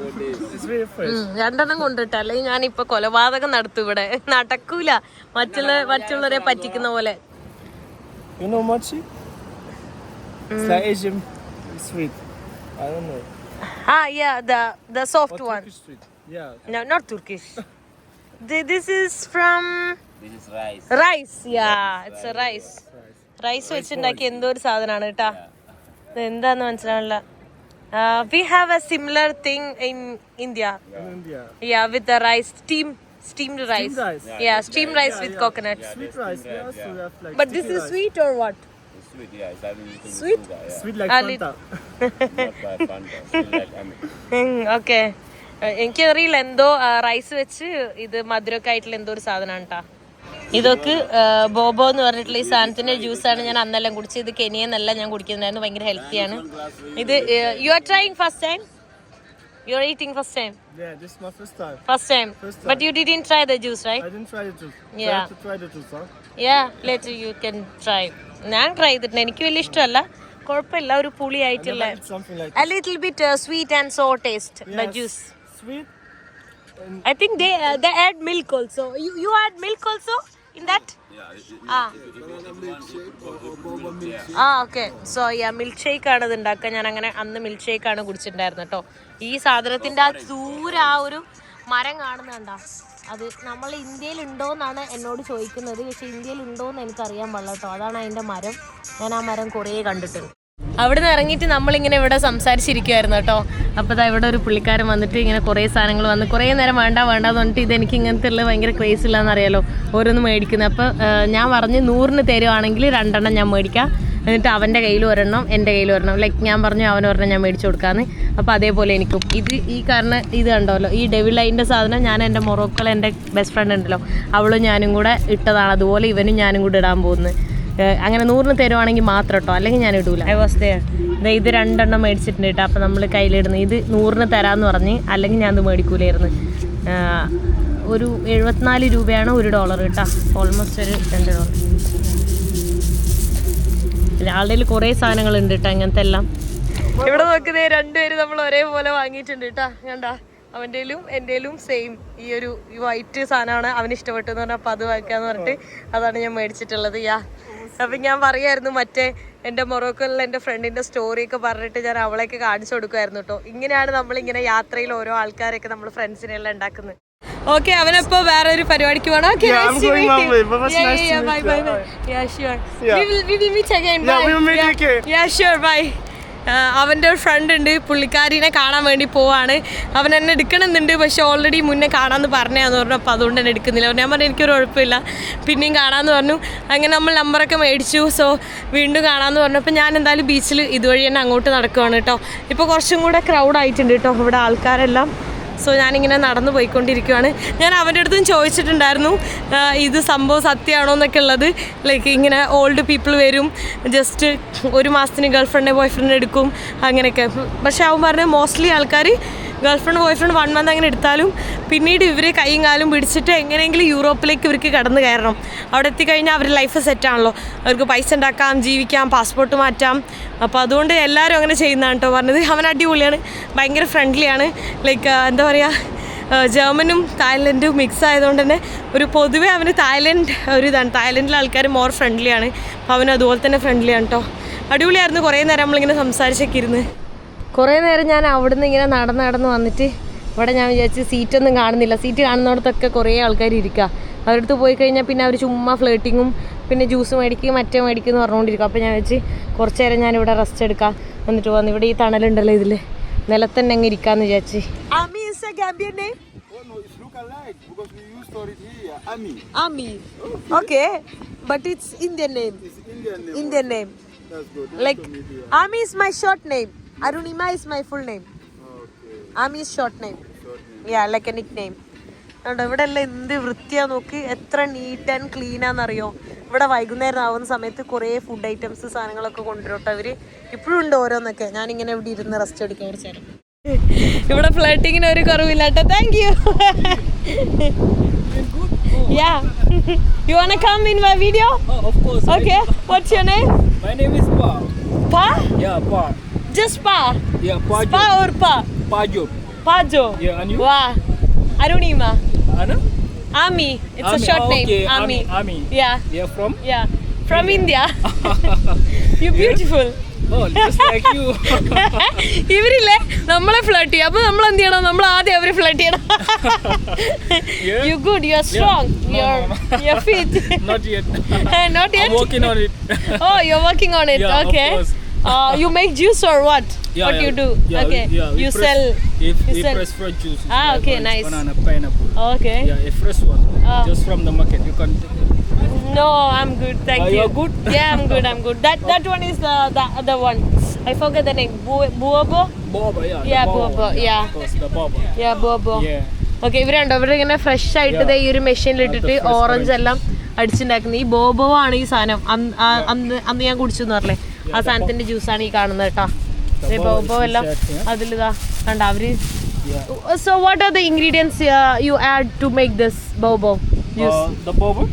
It's very fresh. ഉം, രണ്ടെണ്ണം കൊണ്ടിട്ട് അല്ലെങ്കിൽ ഇപ്പൊ കൊലപാതകം നടത്തും ഇവിടെ നടക്കൂല മറ്റുള്ള മറ്റുള്ളവരെ പറ്റിക്കുന്ന പോലെ You know mochi? It's like Asian sweet. I don't know. Ah yeah the the soft one Turkish sweet. Yeah. no not turkish Th- this is from This is rice. rice yeah it's a rice rice വെച്ചിണ്ടാക്കി എന്തോ ഒരു സാധനമാണ് കേട്ടാ. ഇത് എന്താന്ന് മനസ്സിലാവില്ല we have a similar thing in India with rice steam steamed rice yeah steam rice with coconut but this is sweet or what എനിക്കറിയില്ല എന്തോ rice വെച്ച് ഇത് മധുരൊക്കെ ആയിട്ടുള്ള എന്തോ ഒരു സാധനം കേട്ടോ. ഇതൊക്കെ ബോബോ എന്ന് പറഞ്ഞിട്ടുള്ള ഈ സാധനത്തിന്റെ ജ്യൂസാണ് ഞാൻ അന്നെല്ലാം കുടിച്ചത് ഇത് കെനിയെന്നല്ല ഞാൻ കുടിക്കുന്നുണ്ടായിരുന്നു ഭയങ്കര ഹെൽത്തിയാണ് ഇത് you are trying first time you are eating first time Yeah, this is my first time. First time. First you didn't try the juice right I didn't try the juice. Yeah. I have to try the juice, huh? Yeah, later you can try. ഞാൻ try ചെയ്തിട്ടുണ്ട് എനിക്ക് വലിയ ഇഷ്ടമല്ല കുഴപ്പമില്ല ഒരു പുളി ആയിട്ടുള്ള a little bit uh, sweet and sour taste the juice sweet. I think they uh, they add milk also. You you add milk also in that? Ah. Ah okay so yeah milkshake ആണ് ഇത് ഉണ്ടാക്കുക ഞാൻ അങ്ങനെ അന്ന് milk shake ആണ് കുടിച്ചിട്ടുണ്ടായിരുന്നു കേട്ടോ ഈ സാധനത്തിന്റെ ആ ദൂരെ ആ ഒരു മരം കാണുന്നുണ്ടോ അത് നമ്മൾ ഇന്ത്യയിൽ ഉണ്ടോ എന്നാണ് എന്നോട് ചോദിക്കുന്നത് പക്ഷെ ഇന്ത്യയിൽ ഉണ്ടോ എന്ന് എനിക്കറിയാൻ പാടില്ല കേട്ടോ അതാണ് അതിന്റെ മരം ഞാൻ ആ മരം കുറേ കണ്ടിട്ടുണ്ട് അവിടെ നിന്ന് ഇറങ്ങിയിട്ട് നമ്മളിങ്ങനെ ഇവിടെ സംസാരിച്ചിരിക്കുവായിരുന്നു കേട്ടോ. അപ്പോൾ ദാ ഇവിടെ ഒരു പുള്ളിക്കാരൻ വന്നിട്ട് ഇങ്ങനെ കുറേ സാധനങ്ങൾ വന്ന് കുറേ നേരം വേണ്ട വേണ്ട എന്ന് പറഞ്ഞിട്ട് ഇത് എനിക്ക് ഇങ്ങനത്തെ ഉള്ള ഭയങ്കര ക്രേസ് ഇല്ലാന്നറിയാലോ ഓരോന്ന് മേടിക്കുന്നത്. അപ്പോൾ ഞാൻ പറഞ്ഞ് നൂറിന് തരുവാണെങ്കിൽ രണ്ടെണ്ണം ഞാൻ മേടിക്കാം. എന്നിട്ട് അവന്റെ കയ്യിൽ ഒരെണ്ണം എന്റെ കയ്യിൽ ഒരെണ്ണം. ലൈക്ക് ഞാൻ പറഞ്ഞു അവൻ ഒരെണ്ണം ഞാൻ മേടിച്ചു കൊടുക്കാന്ന്. അപ്പോൾ അതേപോലെ എനിക്കും. ഇത് ഈ കാരണം ഇത് കണ്ടല്ലോ. ഈ ഡെവിലൈന്റെ സാധനം ഞാൻ എന്റെ മൊറോക്കൾ എന്റെ ബെസ്റ്റ് ഫ്രണ്ട് ഉണ്ടല്ലോ. അവളും ഞാനും കൂടെ ഇട്ടതാണ്. അതുപോലെ ഇവനും ഞാനും കൂടെ ഇടാൻ പോകുന്നത്. അങ്ങനെ നൂറിന് തരുവാണെങ്കിൽ മാത്രം കേട്ടോ അല്ലെങ്കിൽ ഞാൻ ഇടൂല. I was there. ഇത് രണ്ടെണ്ണം മേടിച്ചിട്ടുണ്ട് കേട്ടോ അപ്പം നമ്മൾ കയ്യിലിടുന്നത് ഇത് നൂറിന് തരാമെന്ന് പറഞ്ഞ് അല്ലെങ്കിൽ ഞാൻ ഇത് മേടിക്കൂലായിരുന്നു. ഒരു എഴുപത്തിനാല് രൂപയാണ് ഒരു ഡോളർ കേട്ടോ. ഓൾമോസ്റ്റ് ഒരു രണ്ട് ഡോളർ. ആളുടെ കയ്യിൽ കുറേ സാധനങ്ങളുണ്ട് കേട്ടോ അങ്ങനത്തെ എല്ലാം. ഇവിടെ നോക്കുന്നേ രണ്ടുപേരും നമ്മൾ ഒരേപോലെ വാങ്ങിയിട്ടുണ്ട് കേട്ടോ. കണ്ട? അവന്റെയിലും എന്റെലും സെയിം ഈ ഒരു വൈറ്റ് സാധനമാണ് അവന് ഇഷ്ടപ്പെട്ടെന്ന് പറഞ്ഞാൽ അപ്പം അത് വാങ്ങിക്കാന്ന് പറഞ്ഞിട്ട് അതാണ് ഞാൻ മേടിച്ചിട്ടുള്ളത്. യാ. അപ്പം ഞാൻ പറയായിരുന്നു മറ്റേ എന്റെ മൊറോക്കോയിലുള്ള എന്റെ ഫ്രണ്ടിന്റെ സ്റ്റോറിയൊക്കെ പറഞ്ഞിട്ട് ഞാൻ അവളെയൊക്കെ കാണിച്ചു കൊടുക്കുമായിരുന്നു കേട്ടോ ഇങ്ങനെയാണ് നമ്മളിങ്ങനെ യാത്രയിൽ ഓരോ ആൾക്കാരെയൊക്കെ നമ്മൾ ഫ്രണ്ട്സിനെല്ലാം ഉണ്ടാക്കുന്നത് ഓക്കെ അവനപ്പോ വേറെ ഒരു പരിപാടിക്ക് പോകണം ബൈ ബൈ ബൈ. ബൈ അവന്റെ ഒരു ഫ്രണ്ട് ഉണ്ട് പുള്ളിക്കാരിനെ കാണാൻ വേണ്ടി പോവാണ്. അവൻ എന്നെ എടുക്കണമെന്നുണ്ട് പക്ഷെ ഓൾറെഡി മുന്നേ കാണാമെന്ന് പറഞ്ഞാന്ന് പറഞ്ഞു അപ്പോൾ അതുകൊണ്ട് തന്നെ എടുക്കുന്നില്ല. ഞാൻ പറഞ്ഞു എനിക്കൊരു കുഴപ്പമില്ല പിന്നെയും കാണാമെന്ന് പറഞ്ഞു. അങ്ങനെ നമ്മൾ നമ്പറൊക്കെ മേടിച്ചു. സോ വീണ്ടും കാണാമെന്ന് പറഞ്ഞു. അപ്പോൾ ഞാൻ എന്തായാലും ബീച്ചിൽ ഇതുവഴി തന്നെ അങ്ങോട്ട് നടക്കുവാണ് കേട്ടോ. ഇപ്പോൾ കുറച്ചും കൂടെ ക്രൗഡ് ആയിട്ടുണ്ട് കേട്ടോ. ഇവിടെ ആൾക്കാരെല്ലാം സോ ഞാനിങ്ങനെ നടന്നു പോയിക്കൊണ്ടിരിക്കുകയാണ് ഞാൻ അവന്റെ അടുത്തും ചോദിച്ചിട്ടുണ്ടായിരുന്നു ഇത് സംഭവം സത്യമാണോ എന്നൊക്കെ ഉള്ളത്? ലൈക്ക് ഇങ്ങനെ ഓൾഡ് പീപ്പിൾ വരും ജസ്റ്റ് ഒരു മാസത്തിന് ഗേൾ ഫ്രണ്ടിനെ ബോയ് ഫ്രണ്ട് എടുക്കും അങ്ങനെയൊക്കെ. പക്ഷെ അവൻ പറഞ്ഞ മോസ്റ്റ്ലി ആൾക്കാർ girlfriend boyfriend one month അങ്ങനെ എടുത്താലും പിന്നീട് ഇവർ കൈയും കാലും പിടിച്ചിട്ട് എങ്ങനെയെങ്കിലും യൂറോപ്പിലേക്ക് ഇവർക്ക് കടന്നു കയറണം. അവിടെ എത്തിക്കഴിഞ്ഞാൽ അവർ ലൈഫ് സെറ്റാണല്ലോ അവർക്ക് പൈസ ഉണ്ടാക്കാം ജീവിക്കാം പാസ്പോർട്ട് മാറ്റാം. അപ്പോൾ അതുകൊണ്ട് എല്ലാവരും അങ്ങനെ ചെയ്യുന്നതാണ് കേട്ടോ പറഞ്ഞത്. അവൻ അടിപൊളിയാണ് ഭയങ്കര ഫ്രണ്ട്ലിയാണ് ലൈക്ക് എന്താ പറയുക ജർമ്മനും തായ്ലൻഡും മിക്സ് ആയതുകൊണ്ട് തന്നെ ഒരു പൊതുവേ അവന് തായ്ലൻഡ് ഒരു ഇതാണ്. തായ്ലൻഡിലെ ആൾക്കാർ മോർ ഫ്രണ്ട്ലിയാണ് അപ്പോൾ അവനും അതുപോലെ തന്നെ ഫ്രണ്ട്ലിയാണ് കേട്ടോ അടിപൊളിയായിരുന്നു. കുറേ നേരം നമ്മളിങ്ങനെ സംസാരിച്ചൊക്കെ ഇരുന്ന്. കുറേ നേരം ഞാൻ അവിടുന്ന് ഇങ്ങനെ നടന്ന് നടന്ന് വന്നിട്ട് ഇവിടെ ഞാൻ വിചാരിച്ച് സീറ്റൊന്നും കാണുന്നില്ല സീറ്റ് കാണുന്നിടത്തൊക്കെ കുറേ ആൾക്കാർ ഇരിക്കുക അവരടുത്ത് പോയി കഴിഞ്ഞാൽ പിന്നെ അവർ ചുമ്മാ ഫ്ലേട്ടിങ്ങും പിന്നെ ജ്യൂസ് മേടിക്കും മറ്റേ മേടിക്കും എന്ന് പറഞ്ഞുകൊണ്ടിരിക്കും അപ്പോൾ ഞാൻ വെച്ച് കുറച്ച് നേരം ഞാൻ ഇവിടെ റെസ്റ്റ് എടുക്കാം എന്നിട്ട് വന്ന് ഇവിടെ ഈ തണലുണ്ടല്ലോ ഇതിൽ നിലത്തന്നെ അങ്ങ് ഇരിക്കാന്ന് വിചാരിച്ച് Indian name? Oh. But it's Indian name. It's Indian name. Indian name. That's good. Like Ami is my short name. Arunima is my full name. Ami Ami is short name. Yeah, like a nickname. അതുകൊണ്ട് ഇവിടെ എല്ലാം എന്ത് വൃത്തിയാ നോക്ക്. എത്ര neat and clean ആണെന്നറിയോ? ഇവിടെ വൈകുന്നേരം ആവുന്ന സമയത്ത് കുറേ ഫുഡ് ഐറ്റംസ് സാധനങ്ങളൊക്കെ കൊണ്ടുവരട്ടെ അവർ ഇപ്പോഴും ഉണ്ട് ഓരോന്നൊക്കെ. ഞാനിങ്ങനെ ഇവിടെ ഇരുന്ന് റെസ്റ്റ് എടുക്കാൻ കുറച്ച് ഇവിടെ ഫ്ലട്ടിങ്ങിന് ഒരു കുറവില്ലാട്ടോ. Thank you yeah you want come in my video Oh, of course. Okay what's your name My name? Is Pa. Pa? Yeah, Pa. just Pa Yeah, Pa. Pa or Pa Pajo. Pajo Yeah, and you? Wow Arunima Anna? Ami it's a Ami, short oh, name okay, Ami Ami, Ami. Yeah Yeah, from? Yeah from India you beautiful Oh, just like you. ഇവരില്ലേ നമ്മളെ flirt ചെയ്യും അപ്പൊ നമ്മൾ എന്ത് ചെയ്യണം നമ്മൾ ആദ്യം അവരെ flirt ചെയ്യണം Yeah. You good you are strong No, you are no, you are fit Not yet. Not I'm yet working on it. Oh, you're working on it. Yeah, of okay. course. Uh, you make juice or what? Yeah, what yeah. you do? Yeah, okay. Yeah, we you press, sell. If you we sell- press fresh juice. Ah, like okay, orange, nice. Banana, pineapple. Okay. Yeah, a fresh one. Ah. Just from the market. You can take it. No, I'm good. Thank Ah, you. you're good? Yeah, I'm good. I'm good. That that one is the the other one. I forget the name. Bu- Buobo. Boba, yeah. the Yeah, boba. boba, yeah. Of course, the boba. Yeah, Buobo. Yeah. Okay ഇവരുണ്ടോ ഇവരിങ്ങനെ fresh ആയിട്ട് Yeah. ദേ ഈ ഒരു മെഷീനിൽ ഇട്ടിട്ട് fresh orange എല്ലാം അടിച്ചുണ്ടാക്കുന്നത് ഈ ബോബോ ആണ് ഈ സാധനം അന്ന് ആ- അന്ന് അന്ന് ഞാൻ കുടിച്ചു എന്ന് പറഞ്ഞേ ആ സാധനത്തിന്റെ ജ്യൂസാണ് ഈ കാണുന്നത് കേട്ടോ The boba ബോബോ is എല്ലാം inside, yeah? അതിലിതാ കണ്ട അവര് Yeah. So what are the ingredients you add to make this boba juice Uh, the boba?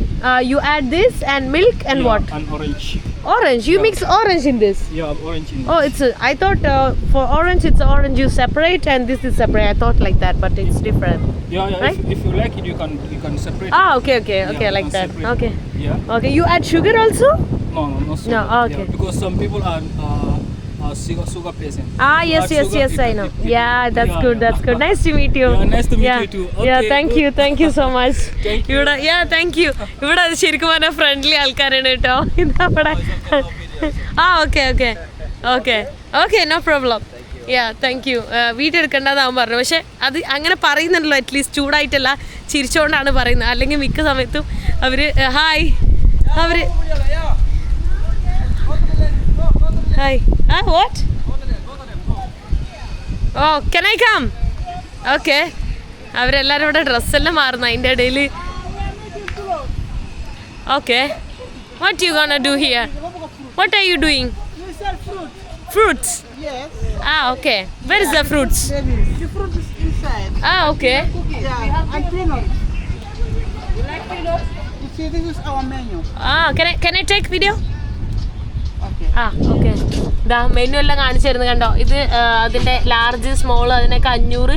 You add this and milk and yeah, what And orange. Orange you mix orange in this Yeah, orange in Oh, it's. A, I thought uh, for orange it's orange juice separate and this is separate. I thought like that, but it's different. Yeah, yeah. Right? If, if you like it, you can you can separate. Ah, okay, okay, Yeah, okay, you like can that. separate. Okay, Yeah. okay. You add sugar also? No, no, no. Sugar. No, okay. Yeah, because some people are uh, uh, sugar sugar patient. Ah, yes, yes, yes. people, I know. People. Yeah, that's Yeah, good. yeah. That's good. Nice to meet you. Yeah, nice to meet yeah. you too. Okay, Yeah, thank good. you, thank you so much. Thank you. ഇവിടെ yeah, thank you. ഇവിടെ ശരിക്കും പറഞ്ഞാൽ friendly ആൾക്കാരാണ് കേട്ടോ ഇതാ ഇവിടെ ആ okay okay okay okay no problem yeah thank you വീട്ടെടുക്കേണ്ടതാവും പറഞ്ഞു പക്ഷെ അത് അങ്ങനെ പറയുന്നുണ്ടല്ലോ അറ്റ്ലീസ്റ്റ് ചൂടായിട്ടല്ല ചിരിച്ചുകൊണ്ടാണ് പറയുന്നത് അല്ലെങ്കിൽ മിക്ക സമയത്തും അവർ ഹായ് അവർ hi uh, what oh can I come okay അവരെല്ലാവരും ഇവിടെ ഡ്രസ്സെല്ലാം മാറുന്നു. അതിന്റെ ഇടയിൽ. Okay what you gonna do here what are you doing fruits ah okay where is the fruits. Ah okay. Ah can I take video. Ah okay. ഇതാ menu എല്ലാം കാണിച്ചു തരുന്നത് കണ്ടോ? ഇത് അതിന്റെ ലാർജ് സ്മോൾ അതിനൊക്കെ അഞ്ഞൂറ്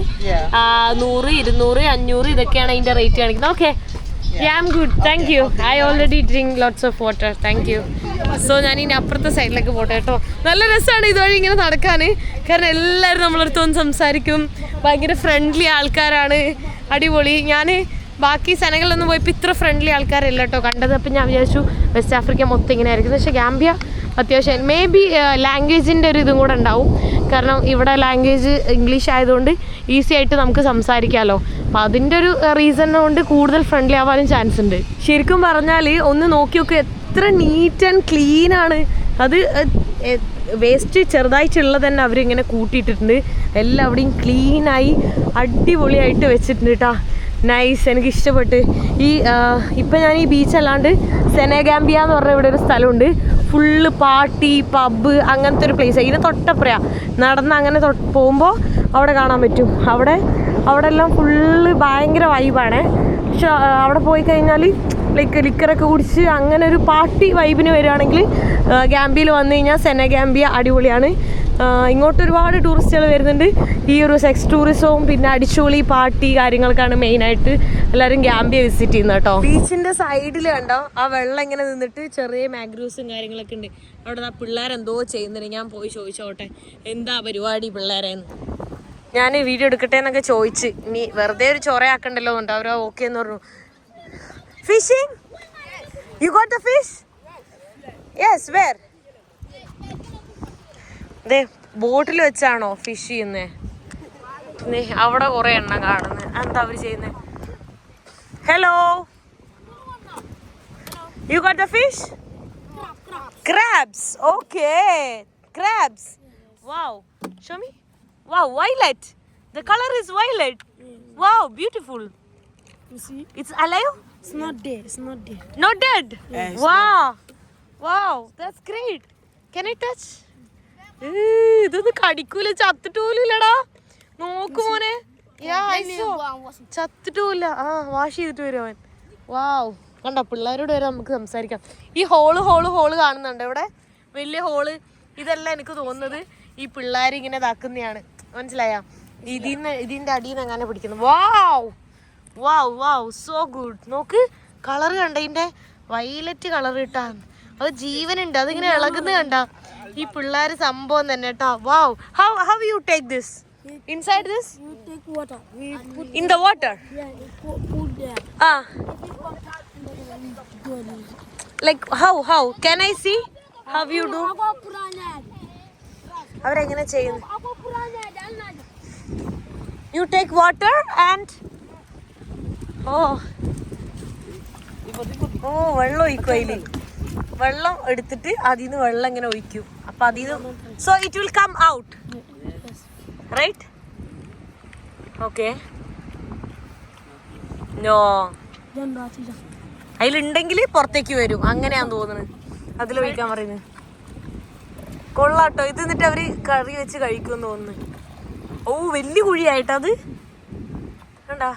നൂറ് ഇരുന്നൂറ് അഞ്ഞൂറ് ഇതൊക്കെയാണ് അതിന്റെ റേറ്റ് കാണിക്കുന്നത്. Okay. Yeah good thank you I already drink lots of water thank you so ഞാൻ ഇനി അപ്പുറത്തെ സൈഡിലേക്ക് പോട്ടെ കേട്ടോ. നല്ല രസമാണ് ഇതുവഴി ഇങ്ങനെ നടക്കാൻ കാരണം എല്ലാവരും നമ്മളടുത്ത് വന്ന് സംസാരിക്കും. ഭയങ്കര ഫ്രണ്ട്ലി ആൾക്കാരാണ്. അടിപൊളി. ഞാൻ ബാക്കി സ്ഥലങ്ങളിലൊന്നും പോയപ്പോൾ ഇത്ര ഫ്രണ്ട്ലി ആൾക്കാരല്ല കേട്ടോ കണ്ടത്. അപ്പം ഞാൻ വിചാരിച്ചു വെസ്റ്റ് ആഫ്രിക്ക മൊത്തം ഇങ്ങനെ ആയിരിക്കും. പക്ഷേ ഗാംബിയ അത്യാവശ്യം മേ ബി ലാംഗ്വേജിന്റെ ഒരു ഇതും കൂടെ ഉണ്ടാവും. കാരണം ഇവിടെ ലാംഗ്വേജ് ഇംഗ്ലീഷ് ആയതുകൊണ്ട് ഈസി ആയിട്ട് നമുക്ക് സംസാരിക്കാമല്ലോ അപ്പം അതിന്റെ ഒരു റീസൺ കൊണ്ട് കൂടുതൽ ഫ്രണ്ട്ലി ആവാനും ചാൻസ് ഉണ്ട്. ശരിക്കും പറഞ്ഞാൽ ഒന്ന് നോക്കി നോക്കി എത്ര നീറ്റ് ആൻഡ് ക്ലീൻ ആണ്. അത് വേസ്റ്റ് ചെറുതായിട്ടുള്ളത് തന്നെ അവരിങ്ങനെ കൂട്ടിയിട്ടിട്ടുണ്ട്. എല്ലാം അവിടെയും ക്ലീനായി അടിപൊളിയായിട്ട് വെച്ചിട്ടുണ്ട് കേട്ടോ നൈസ് എനിക്ക് ഇഷ്ടപ്പെട്ട്. ഈ ഇപ്പം ഞാൻ ഈ ബീച്ച് അല്ലാണ്ട് സെനഗാംബിയ എന്ന് പറഞ്ഞ ഇവിടെ ഒരു സ്ഥലമുണ്ട്. ഫുള്ള് പാർട്ടി പബ്ബ് അങ്ങനത്തെ ഒരു പ്ലേസ് ഇതിന് തൊട്ടപ്പുറയാ. നടന്ന് അങ്ങനെ പോകുമ്പോൾ അവിടെ കാണാൻ പറ്റും. അവിടെ അവിടെ എല്ലാം ഫുള്ള് ഭയങ്കര വൈബാണ് പക്ഷെ അവിടെ പോയി കഴിഞ്ഞാൽ ലൈക്ക് ലിക്കറൊക്കെ കുടിച്ച് അങ്ങനെ ഒരു പാർട്ടി വൈബിന് വരികയാണെങ്കിൽ ഗ്യാമ്പിയിൽ വന്നു കഴിഞ്ഞാൽ സെനഗാംബിയ അടിപൊളിയാണ്. ഇങ്ങോട്ട് ഒരുപാട് ടൂറിസ്റ്റുകൾ വരുന്നുണ്ട്. ഈ ഒരു സെക്സ് ടൂറിസവും പിന്നെ അടിച്ചുപൊളി പാർട്ടി കാര്യങ്ങൾക്കാണ് മെയിനായിട്ട് എല്ലാവരും ഗ്യാമ്പിയ വിസിറ്റ് ചെയ്യുന്നത് കേട്ടോ. ബീച്ചിന്റെ സൈഡിൽ കണ്ടോ? ആ വെള്ളം ഇങ്ങനെ നിന്നിട്ട് ചെറിയ മാഗ്രൂസും കാര്യങ്ങളൊക്കെ ഉണ്ട്. അവിടെ ആ പിള്ളേരെന്തോ ചെയ്യുന്നുണ്ട്. ഞാൻ പോയി ചോദിച്ചോട്ടെ. എന്താ പരിപാടി പിള്ളേരെന്ന്? ഞാൻ വീഡിയോ എടുക്കട്ടെ എന്നൊക്കെ ചോദിച്ച്. ഇനി വെറുതെ ഒരു ചൊറയാക്കണ്ടല്ലോ ഉണ്ട് അവർ ഓക്കെ എന്ന് പറഞ്ഞു. Fishing you got the fish yes where ദേ ബോട്ടിൽ വെച്ചാണോ ഫിഷ് ചെയ്യുന്നേ അവിടെ കുറെ എണ്ണം കാണുന്നത് എന്താ അവർ ചെയ്യുന്നത് hello you got the fish crabs okay crabs wow show me wow violet the colour is violet wow beautiful it's alive It's not dead. It's not dead. Not dead. wow. Wow. That's great. Can I touch? ഇതൊന്നും കടിക്കൂല. ചത്തിട്ട് പോലും ഇല്ലടാ. നോക്ക് മോനെ. ചത്തിട്ട് ആ wash ചെയ്തിട്ട് വരും അവൻ. വാവ്. കണ്ട പിള്ളേരോട് വരെ നമുക്ക് സംസാരിക്കാം. ഈ ഹോൾ ഹോൾ ഹോൾ കാണുന്നുണ്ട് ഇവിടെ? വലിയ ഹോൾ. ഇതെല്ലാം എനിക്ക് തോന്നുന്നത്. ഈ പിള്ളേർ ഇങ്ങനെ ഇതാക്കുന്നതാണ്. മനസ്സിലായ? ഇതിന്ന് ഇതിന്റെ അടിയിൽ നിന്ന് അങ്ങനെ പിടിക്കുന്നു. Wow. Wow wow. So good നോക്ക്. കളർ കണ്ട ഇതിന്റെ? വൈലറ്റ് കളർ ഇട്ടാ. അത് ജീവനുണ്ട്. അതിങ്ങനെ ഇളകുന്ന കണ്ട. ഈ പിള്ളേര് സംഭവം തന്നെ കേട്ടോ wow how how you take this inside this. In the water ah. Like how how can I see how you do. അവരെങ്ങനെ ചെയ്യുന്നു. You take water and oh oh വെള്ളം ഒഴിക്കും അതിൽ വെള്ളം എടുത്തിട്ട് അതിൽ നിന്ന് വെള്ളം ഇങ്ങനെ ഒഴിക്കും. അപ്പൊ അതിൽ നിന്ന് so it will come out right okay no. അതിലുണ്ടെങ്കിൽ പുറത്തേക്ക് വരും. അങ്ങനെയാന്ന് തോന്നുന്നത് അതിൽ ഒഴിക്കാൻ പറയുന്നത്. കൊള്ളാട്ടോ. ഇത് എന്നിട്ട് അവർ കറി വെച്ച് കഴിക്കുമെന്ന് തോന്നുന്നു. ഓ വലിയ കുഴിയായിട്ടത് കണ്ടാ?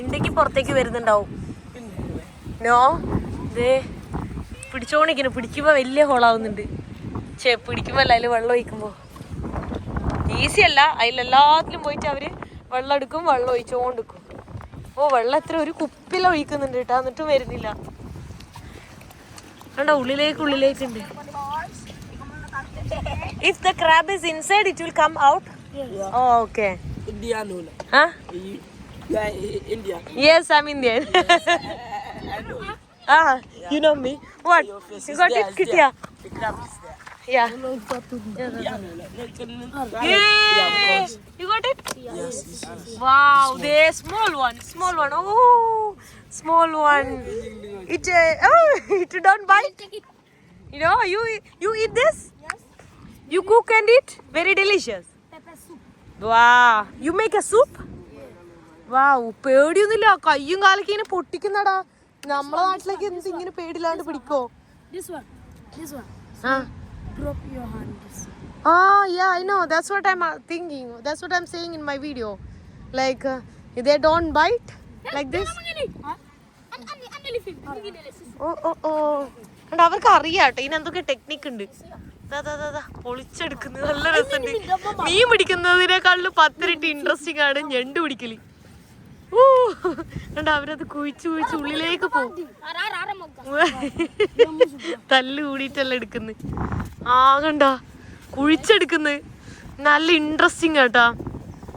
ഉണ്ടെങ്കിൽ പുറത്തേക്ക് വരുന്നുണ്ടാവും. നോ ദേ. പിടിച്ചോണ്ടിരിക്കുന്നു പിടിക്കുമ്പോ വലിയ ഹോളാവുന്നുണ്ട് ചേ പിടിക്കുമ്പോ അല്ല അതിൽ വെള്ളം ഒഴിക്കുമ്പോ. ഈസി അല്ല. അതിലെല്ലാത്തിലും പോയിട്ട് അവർ വെള്ളം എടുക്കും വെള്ളം ഒഴിച്ചോണ്ടിരിക്കും ഓ വെള്ളം എത്ര ഒരു കുപ്പില ഒഴിക്കുന്നുണ്ട് കേട്ടോ. എന്നിട്ടും വരുന്നില്ല. കണ്ടോ ഉള്ളിലേക്ക് ഉള്ളിലേക്കുണ്ട് if the crab is inside it will come out oh okay India. Yes I Indian ah yeah. you know me. Your face got there, ഇറ്റ് is The crab is there. Yeah, no. No, can you- You got it? Yes, yes, yes. Wow, the small one, small one. Oh, small one. It uh, oh, it don't bite. You know, you you eat this? Yes. You cook and eat. Very delicious. Pepper soup. Wow. You make a soup? Wow പേടിയൊന്നുമില്ല കയ്യും കാലൊക്കെ ഇങ്ങനെ പൊട്ടിക്കുന്നടാ നമ്മളെ നാട്ടിലേക്ക് എന്ത് ഇങ്ങനെ പേടില്ലാണ്ട് പിടിക്കോ. ആ Drop your hand. This. Ah, yeah, I know. That's what I'm uh, thinking. That's what I'm saying in my video. Like, uh, they don't bite like this. Oh oh oh and അവർക്ക് അറിയാട്ടോ ഇതിനെന്തൊക്കെ technique ഉണ്ട് പൊളിച്ചെടുക്കുന്നത് നല്ല രസമുണ്ട് മീൻ പിടിക്കുന്നതിനേക്കാളും പത്തിരട്ടി interesting ആണ് ഞണ്ട് പിടിക്കൽ കണ്ട അവരത് കുഴിച്ച് കുഴിച്ച് ഉള്ളിലേക്ക് പോകും തല്ല് കൂടിയിട്ടല്ല എടുക്കുന്നത് ആ കണ്ട കുഴിച്ചെടുക്കുന്നത് നല്ല ഇൻട്രസ്റ്റിംഗ് കേട്ടാ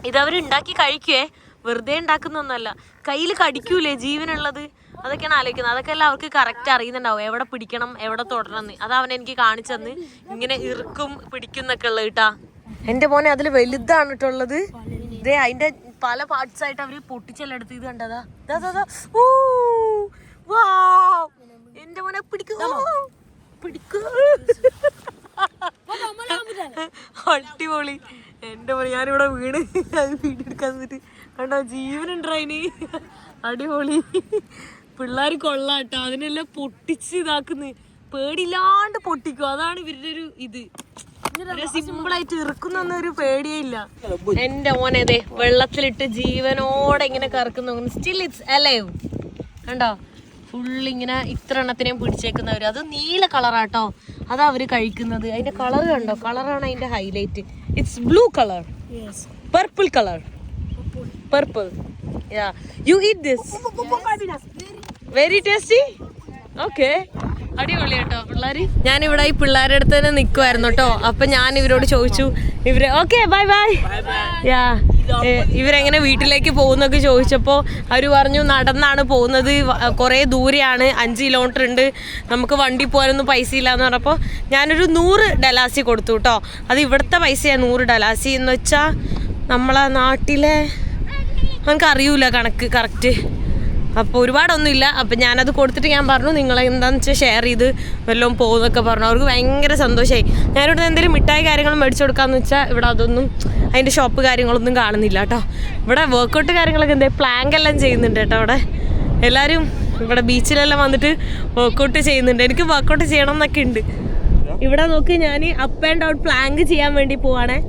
ഇതവർ ഉണ്ടാക്കി കഴിക്കുവേ വെറുതെ ഉണ്ടാക്കുന്നൊന്നല്ല കയ്യിൽ കടിക്കൂലേ ജീവനുള്ളത് അതൊക്കെയാണ് ആലോചിക്കുന്നത് അതൊക്കെ എല്ലാം അവർക്ക് കറക്റ്റ് അറിയുന്നുണ്ടാവും എവിടെ പിടിക്കണം എവിടെ തൊടണം അത് അവൻ എനിക്ക് കാണിച്ചു തന്ന് ഇങ്ങനെ ഇറുക്കും പിടിക്കുന്നൊക്കെ ഉള്ളത് കേട്ടാ എന്റെ മോനെ അതിൽ വലുതാണ് കേട്ടുള്ളത് ഇതേ അതിന്റെ പല പാർട്സ് ആയിട്ട് അവർ പൊട്ടിച്ചെല്ലെടുത്ത് ഇത് കണ്ടതാ. എന്റെ മോനെ പിടിക്കൂ. പിടിക്കൂ. അടിപൊളി. എന്റെ മോനെ ഞാനിവിടെ വീട് വീട് വീടെടുക്കാൻ നിന്നിട്ട് കണ്ടോ ജീവനുണ്ടോ അതിന് അടിപൊളി. പിള്ളേർ കൊള്ളാട്ടോ അതിനെല്ലാം പൊട്ടിച്ച് ഇതാക്കുന്നു. പേടിയില്ലാണ്ട് പൊട്ടിക്കും. അതാണ് ഇവരുടെ ഒരു ഇത്. ഇറക്കുന്ന ഒരു പേടിയേ ഇല്ല. എന്റെ മോനെ വെള്ളത്തിലിട്ട് ജീവനോടെ ഇങ്ങനെ കറക്കുന്ന. സ്റ്റിൽ ഇറ്റ്സ് അലൈവ് കണ്ടോ? ഫുൾ ഇങ്ങനെ ഇത്ര എണ്ണത്തിനെയും പിടിച്ചേക്കുന്നവർ അത് നീല കളറാട്ടോ. അതാ അവർ കഴിക്കുന്നത്. അതിന്റെ കളർ കണ്ടോ? കളറാണ് അതിന്റെ highlight it's blue colour purple colour purple yeah you eat this very tasty okay. അടിപൊളി കേട്ടോ പിള്ളേര്. ഞാൻ ഇവിടെ ഈ പിള്ളേരുടെ അടുത്ത് തന്നെ നിൽക്കുമായിരുന്നു കേട്ടോ. അപ്പൊ ഞാൻ ഇവരോട് ചോദിച്ചു. ഇവർ ഓക്കെ ബൈ ബൈ. യാ ഇവരെങ്ങനെ വീട്ടിലേക്ക് പോകുന്നൊക്കെ ചോദിച്ചപ്പോൾ അവർ പറഞ്ഞു നടന്നാണ് പോകുന്നത്. കുറേ ദൂരെയാണ്. അഞ്ച് കിലോമീറ്റർ ഉണ്ട്. നമുക്ക് വണ്ടി പോകാനൊന്നും പൈസ ഇല്ല എന്ന് പറഞ്ഞപ്പോൾ ഞാനൊരു നൂറ് ഡലാസി കൊടുത്തു കേട്ടോ. അത് ഇവിടുത്തെ പൈസയാണ് നൂറ് ഡലാസി എന്ന് വെച്ചാൽ നമ്മളെ നാട്ടിലെ നമുക്ക് അറിയൂല കണക്ക് കറക്റ്റ് അപ്പോൾ ഒരുപാടൊന്നുമില്ല. അപ്പം ഞാനത് കൊടുത്തിട്ട് ഞാൻ പറഞ്ഞു നിങ്ങൾ എന്താണെന്ന് വെച്ചാൽ ഷെയർ ചെയ്ത് വല്ലതും പോകുന്നൊക്കെ പറഞ്ഞു. അവർക്ക് ഭയങ്കര സന്തോഷമായി ഞാനിവിടെ എന്തെങ്കിലും മിഠായി കാര്യങ്ങൾ മേടിച്ചു കൊടുക്കാമെന്ന് വെച്ചാൽ ഇവിടെ അതൊന്നും അതിന്റെ ഷോപ്പ് കാര്യങ്ങളൊന്നും കാണുന്നില്ല കേട്ടോ ഇവിടെ വർക്കൗട്ട് കാര്യങ്ങളൊക്കെ എന്താ പ്ലാങ്ക് എല്ലാം ചെയ്യുന്നുണ്ട് കേട്ടോ അവിടെ. എല്ലാവരും ഇവിടെ ബീച്ചിലെല്ലാം വന്നിട്ട് വർക്കൗട്ട് ചെയ്യുന്നുണ്ട്. എനിക്ക് വർക്കൗട്ട് ചെയ്യണം എന്നൊക്കെ ഉണ്ട്. ഇവിടെ നോക്കി ഞാൻ അപ്പ് ആൻഡ് ഡൗൺ പ്ലാങ്ക് ചെയ്യാൻ വേണ്ടി പോവാണേ.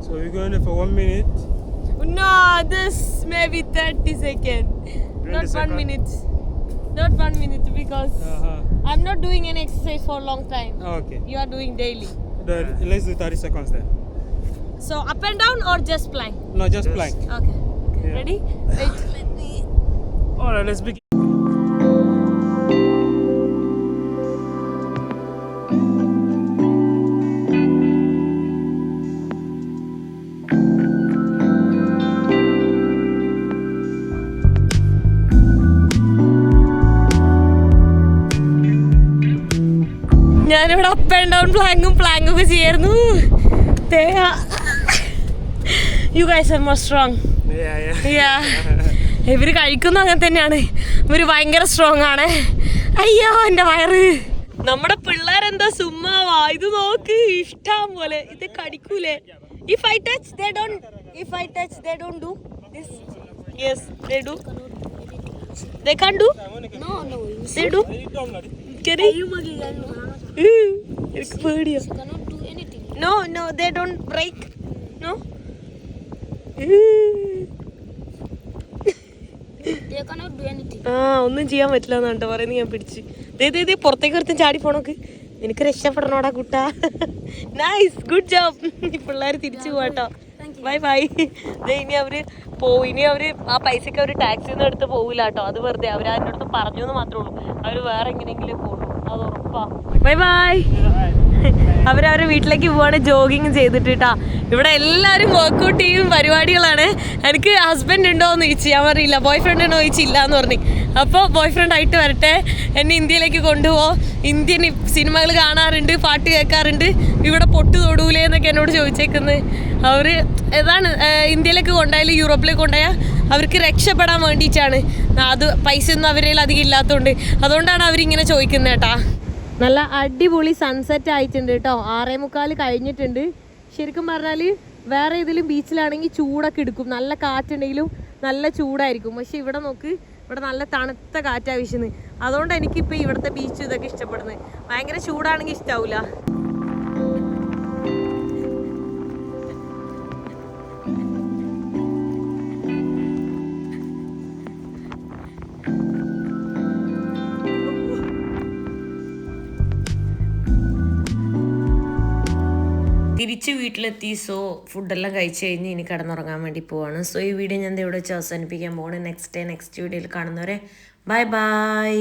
So we're going there for one minute. No, this maybe 30 seconds. Not one minute. Not one minute because Uh-huh. I'm not doing any exercise for a long time. Okay. You are doing daily. Then let's do 30 seconds then. So up and down or just plank? No, just plank. Okay. okay. Ready? Wait. Let me. Alright, let's begin. ഞാനിവിടെ up and down പ്ലാങ്ങും പ്ലാങ്ങും ഒക്കെ ചെയ്യായിരുന്നു. You guys are more strong. Yeah ഇവർ കഴിക്കുന്ന അങ്ങനെ തന്നെയാണ്. ഇവർ ഭയങ്കര സ്ട്രോങ് ആണ്. അയ്യോ എന്റെ വയറ്. നമ്മുടെ പിള്ളേരെന്താ സുമ്മാവാ ഇത് നോക്ക് ഇഷ്ടം പോലെ. ഇത് കടിക്കൂലേ. If I touch they don't if I touch they don't do this yes they do they can do they do കരി എനിക്ക് പേടിയാ. No no they don't break no They don't break. No. ആ ഒന്നും ചെയ്യാൻ പറ്റില്ല എന്നാണ് പറയുന്നത്. ഞാൻ പിടിച്ച്. ദേ ദേ പുറത്തേക്ക് ഒരുത്തും ചാടി പോണോക്ക് നിനക്ക് രക്ഷപ്പെടണോടാ കുട്ടാ. നൈസ് ഗുഡ് ജോബ് ഈ പിള്ളേർ തിരിച്ചു പോവാട്ടോ ബൈ ബൈ ദേ ഇനി അവർ പോവും ഇനി അവർ ആ പൈസക്ക് അവർ ടാക്സിന്ന് എടുത്ത് പോവില്ല കേട്ടോ. അത് വെറുതെ അവർ അതിന്റെ അടുത്ത് പറഞ്ഞു എന്ന് മാത്രമേ ഉള്ളൂ. അവർ വേറെ എങ്ങനെയെങ്കിലും പോകും അത് ഉറപ്പാ ബൈ ബൈ. അവരവരെ വീട്ടിലേക്ക് പോവാണ് ജോഗിങ് ചെയ്തിട്ട് ഇവിടെ എല്ലാവരും വർക്കൗട്ട് ചെയ്യും പരിപാടികളാണ്. എനിക്ക് ഹസ്ബൻഡ് ഉണ്ടോ എന്ന് ചോദിച്ചു ഞാൻ അറിയില്ല ബോയ് ഫ്രണ്ട് ഉണ്ടോ ചോദിച്ചില്ല എന്ന് പറഞ്ഞു. അപ്പോൾ ബോയ് ഫ്രണ്ട് ആയിട്ട് വരട്ടെ. എന്നെ ഇന്ത്യയിലേക്ക് കൊണ്ടുപോകും ഇന്ത്യൻ സിനിമകൾ കാണാറുണ്ട് പാട്ട് കേൾക്കാറുണ്ട്. ഇവിടെ പൊട്ടു തൊടൂലേ എന്നൊക്കെ എന്നോട് ചോദിച്ചേക്കുന്നത് അവർ ഏതാണ് ഇന്ത്യയിലേക്ക് കൊണ്ടായാലും യൂറോപ്പിലേക്ക് കൊണ്ടുപോയാൽ അവർക്ക് രക്ഷപ്പെടാൻ വേണ്ടിയിട്ടാണ്. അത് പൈസ ഒന്നും അവരിൽ അധികം ഇല്ലാത്തതുകൊണ്ട്. അതുകൊണ്ടാണ് അവരിങ്ങനെ ചോദിക്കുന്നത് കേട്ടാ. നല്ല അടിപൊളി സൺസെറ്റ് ആയിട്ടുണ്ട് കേട്ടോ. ആറേ മുക്കാൽ കഴിഞ്ഞിട്ടുണ്ട്. ശരിക്കും പറഞ്ഞാൽ വേറെ ഏതെങ്കിലും ബീച്ചിലാണെങ്കിൽ ചൂടൊക്കെ എടുക്കും. നല്ല കാറ്റുണ്ടെങ്കിലും നല്ല ചൂടായിരിക്കും. പക്ഷെ ഇവിടെ നോക്ക് ഇവിടെ നല്ല തണുത്ത കാറ്റാ വീശുന്നത്. അതുകൊണ്ട് എനിക്കിപ്പോൾ ഇവിടുത്തെ ബീച്ച് ഇതൊക്കെ ഇഷ്ടപ്പെടുന്നത്. ഭയങ്കര ചൂടാണെങ്കിൽ ഇഷ്ടാവൂല. തിരിച്ച് വീട്ടിലെത്തി. സോ ഫുഡെല്ലാം കഴിച്ച് കഴിഞ്ഞ് ഇനി കിടന്നുറങ്ങാൻ വേണ്ടി പോവാണ്. സോ ഈ വീഡിയോ ഞാൻ ഇവിടെ വെച്ച് അവസാനിപ്പിക്കാൻ പോവാണ്. നെക്സ്റ്റ് ഡേ നെക്സ്റ്റ് വീഡിയോയിൽ കാണുന്നവരെ ബൈ ബൈ